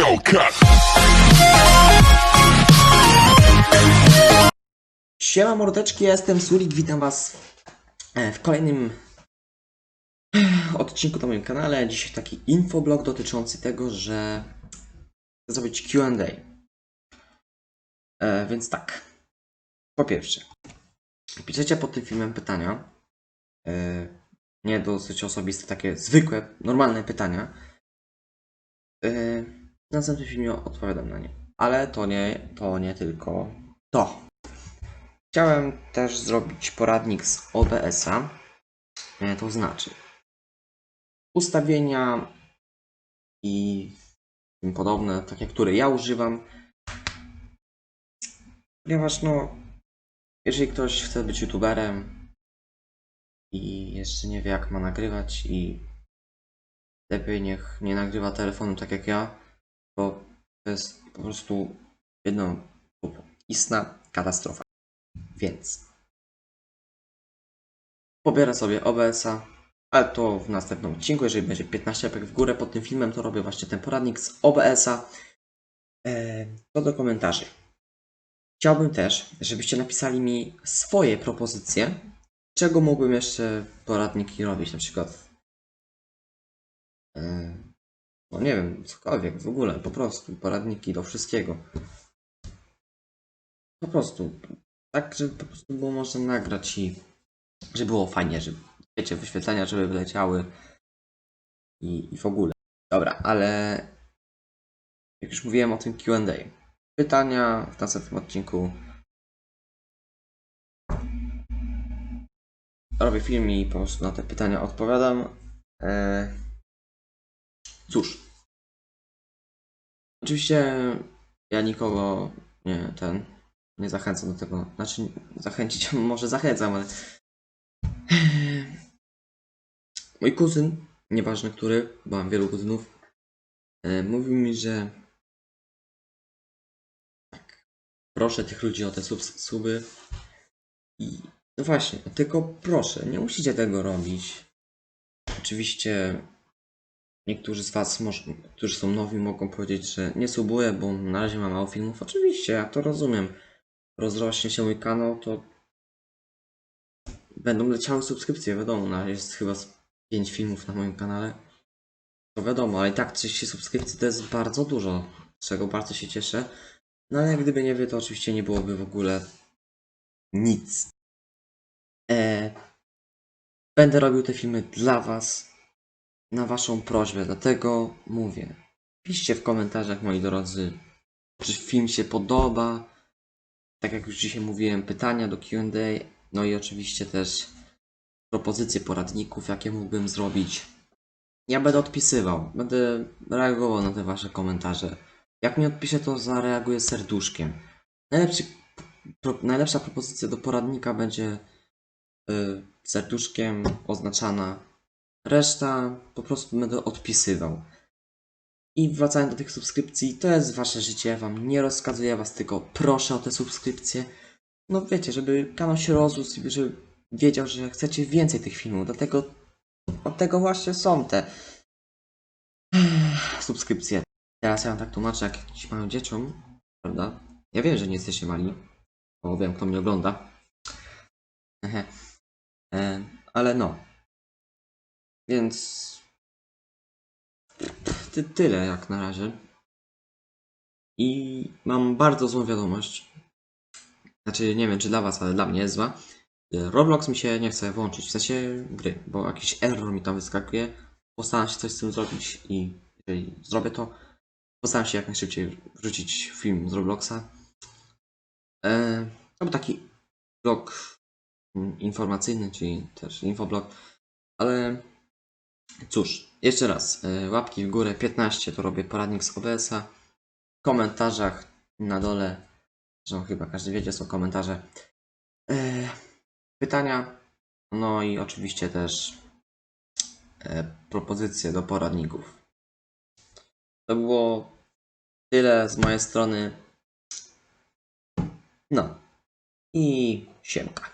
Hellcat. Siema mordeczki, ja jestem Sulik, witam was e, w kolejnym e, odcinku na moim kanale. Dzisiaj taki infoblog dotyczący tego, że chcę zrobić Q&A. E, Więc tak, po pierwsze, piszecie pod tym filmem pytania, nie dosyć osobiste, takie zwykłe, normalne pytania. W następnym filmie odpowiadam na nie. Ale to nie, to nie tylko to. Chciałem też zrobić poradnik z OBS-a. E, To znaczy ustawienia i tym podobne, takie, które ja używam. Ponieważ no, jeżeli ktoś chce być youtuberem i jeszcze nie wie jak ma nagrywać i lepiej niech nie nagrywa telefonem tak jak ja, to jest po prostu jedno istna katastrofa. Więc pobierę sobie OBS-a, ale to w następnym odcinku, jeżeli będzie 15 łapek w górę pod tym filmem, to robię właśnie ten poradnik z OBS-a. Eee, co do komentarzy. Chciałbym też, żebyście napisali mi swoje propozycje, czego mógłbym jeszcze poradniki robić, na przykład eee, no nie wiem, cokolwiek w ogóle, po prostu poradniki do wszystkiego. Po prostu tak, żeby po prostu było można nagrać i żeby było fajnie, żeby wiecie, wyświetlenia, żeby wyleciały i, i w ogóle. Dobra, ale jak już mówiłem o tym Q&A. Pytania w następnym odcinku. Robię film i po prostu na te pytania odpowiadam. Eee, cóż. Oczywiście ja nikogo nie ten nie zachęcam do tego. Znaczy, zachęcić, może zachęcam, ale. Mój kuzyn, nieważne który, bo mam wielu kuzynów, e, mówił mi, że. Tak, proszę tych ludzi o te sub suby. I. No właśnie, tylko proszę, nie musicie tego robić. Oczywiście. Niektórzy z Was, może, którzy są nowi, mogą powiedzieć, że nie subuję, bo na razie mam mało filmów. Oczywiście, ja to rozumiem rozrośnie się mój kanał, to będą leciały subskrypcje, wiadomo, na razie jest chyba 5 filmów na moim kanale. To wiadomo, ale i tak 30 subskrypcji to jest bardzo dużo, z czego bardzo się cieszę. No ale gdyby nie wy, to oczywiście nie byłoby w ogóle nic. E, będę robił te filmy dla was, na waszą prośbę, dlatego mówię. Piszcie w komentarzach, moi drodzy, czy film się podoba, tak jak już dzisiaj mówiłem, pytania do QA, no i oczywiście też propozycje poradników, jakie mógłbym zrobić. Ja będę odpisywał, będę reagował na te Wasze komentarze. Jak mi odpiszę, to zareaguję serduszkiem. Najlepszy, pro, najlepsza propozycja do poradnika będzie y, serduszkiem oznaczana. Reszta po prostu będę odpisywał. I wracając do tych subskrypcji, to jest wasze życie, ja wam nie rozkazuję was, tylko proszę o te subskrypcje. No wiecie, żeby kanał się rozrósł i żeby wiedział, że chcecie więcej tych filmów, dlatego od tego właśnie są te subskrypcje. Teraz ja wam tak tłumaczę, jak jakieś małym dzieciom, prawda? Ja wiem, że nie jesteście mali, bo wiem, kto mnie ogląda. Ehe. E, ale no. Więc ty, tyle jak na razie. I mam bardzo złą wiadomość. Znaczy, nie wiem czy dla Was, ale dla mnie jest zła. Roblox mi się nie chce włączyć, w sensie gry, bo jakiś error mi tam wyskakuje. Postaram się coś z tym zrobić i jeżeli zrobię to, postaram się jak najszybciej wrzucić film z Robloxa. Eee, to był taki blog informacyjny, czyli też infoblog, ale Cóż, jeszcze raz, y, łapki w górę 15 to robię poradnik z OBS-a. W komentarzach na dole, że chyba każdy wiedzie, są komentarze. Y, Pytania, no i oczywiście też y, propozycje do poradników. To było tyle z mojej strony. No i siemka.